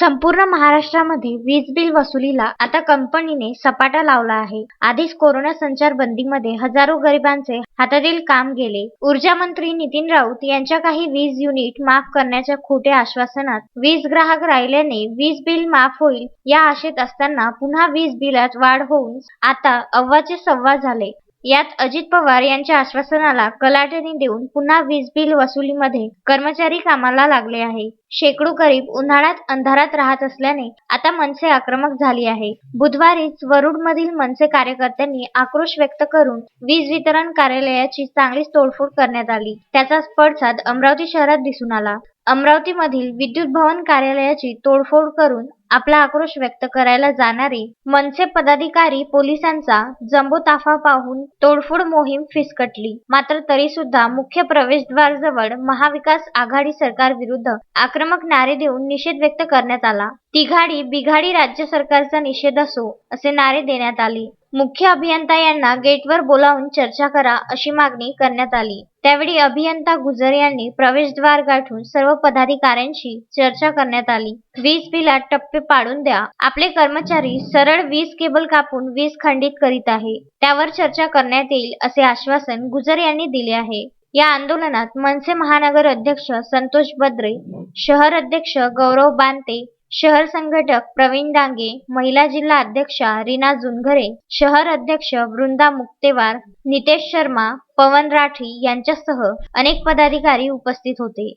संपूर्ण महाराष्ट्रामध्ये वीज बिल वसुलीला आता कंपनीने सपाटा लावला आहे. आधीच कोरोना संचारबंदीमध्ये हजारो गरिबांचे हातातील काम गेले. ऊर्जा मंत्री नितीन राऊत यांच्या काही वीज युनिट माफ करण्याच्या खोट्या आश्वासनात वीज ग्राहक राहिल्याने वीज बिल माफ होईल या आशेत असताना पुन्हा वीज बिलात वाढ होऊन आता अव्वाचे सव्वा झाले. यात अजित पवार यांच्या आश्वासनाला कलाटणी देऊन पुन्हा वीज बिल वसुलीमध्ये कर्मचारी कामाला लागले आहे. शेकडो गरीब उन्हाळ्यात अंधारात राहत असल्याने आता मनसे आक्रमक झाली आहे. बुधवारीच वरुडमधील मनसे कार्यकर्त्यांनी आक्रोश व्यक्त करून वीज वितरण कार्यालयाची चांगलीच तोडफोड करण्यात आली. त्याचाच पडसाद अमरावती शहरात दिसून आला. अमरावतीमधील विद्युत भवन कार्यालयाची तोडफोड करून आपला आक्रोश व्यक्त करायला जाणारे मनसे पदाधिकारी पोलिसांचा जम्बो ताफा पाहून तोडफोड मोहीम फिसकटली. मात्र तरी सुद्धा मुख्य प्रवेशद्वारजवळ महाविकास आघाडी सरकार विरुद्ध आक्रमक नारे देऊन निषेध व्यक्त करण्यात आला. तिघाडी बिघाडी राज्य सरकारचा निषेध असो असे नारे देण्यात आले. मुख्य अभियंता यांना गेटवर बोलावून चर्चा करा अशी मागणी करण्यात आली. त्यावेळी अभियंता गुजर यांनी प्रवेशद्वार गाठून सर्व पदाधिकाऱ्यांशी चर्चा करण्यात आली. वीज बिलात टप्पे पाडून द्या. आपले कर्मचारी सरळ वीज केबल कापून वीज खंडित करीत आहे. त्यावर चर्चा करण्यात येईल असे आश्वासन गुजर यांनी दिले आहे. या आंदोलनात मनसे महानगर अध्यक्ष संतोष बद्रे शहर अध्यक्ष गौरव बांते शहर संघटक प्रवीण डांगे महिला जिल्हा अध्यक्षा रीना जुनघरे शहर अध्यक्ष वृंदा मुक्तेवार नितेश शर्मा पवन राठी यांच्यासह अनेक पदाधिकारी उपस्थित होते.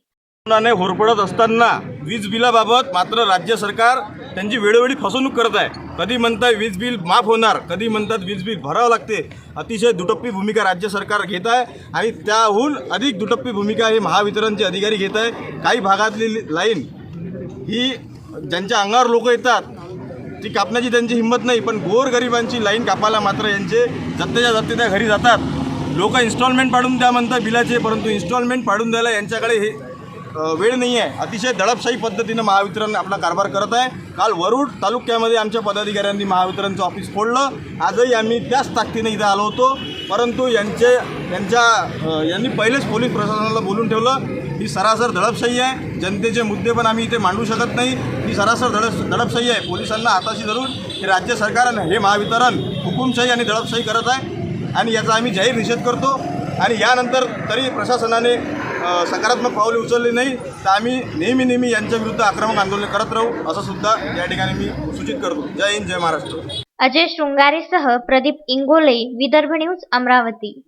होरपडत असताना वीज बिलाबाबत मात्र राज्य सरकार त्यांची वेळोवेळी फसवणूक करत आहे. कधी म्हणताय वीज बिल माफ होणार कधी म्हणतात वीज बिल भरावं लागते अतिशय दुटप्पी भूमिका राज्य सरकार घेत आहे आणि त्याहून अधिक दुटप्पी भूमिका हे महावितरणचे अधिकारी घेत आहे. काही भागातली लाईन ही ज्यांच्या अंगावर लोक येतात ती कापण्याची त्यांची हिंमत नाही पण गोरगरिबांची लाईन कापायला मात्र यांचे जत्तेच्या जत्ते त्या घरी जातात. लोक इन्स्टॉलमेंट पाडून द्या म्हणतात बिलाचे परंतु इन्स्टॉलमेंट पाडून द्यायला यांच्याकडे हे वेळ नाही आहे. अतिशय दडपशाही पद्धतीनं महावितरण आपला कारभार करत आहे. काल वरुड तालुक्यामध्ये आमच्या पदाधिकाऱ्यांनी महावितरणचं ऑफिस फोडलं. आजही आम्ही त्याच ताकदीने इथं आलो होतो. परंतु यांचे यांच्या यांनी पहिलेच पोलीस प्रशासनाला बोलून ठेवलं. ही सरासर दडपशाही आहे. जनतेचे मुद्दे पण आम्ही इथे मांडू शकत नाही. ही सरासर दडप दडपशाही आहे. पोलिसांना हाताशी धरून हे राज्य सरकारनं हे महावितरण हुकुमशाही आणि दडपशाही करत आहे. आणि याचा आम्ही जाहीर निषेध करतो. आणि यानंतर तरी प्रशासनाने सकारात्मक पावले उचलली नाही तर आम्ही नेहमी नेहमी यांच्या विरुद्ध आक्रमक आंदोलन करत राहू असं सुद्धा या ठिकाणी मी सूचित करतो. जय हिंद जय महाराष्ट्र. अजय शृंगारेसह प्रदीप इंगोले विदर्भ न्यूज अमरावती.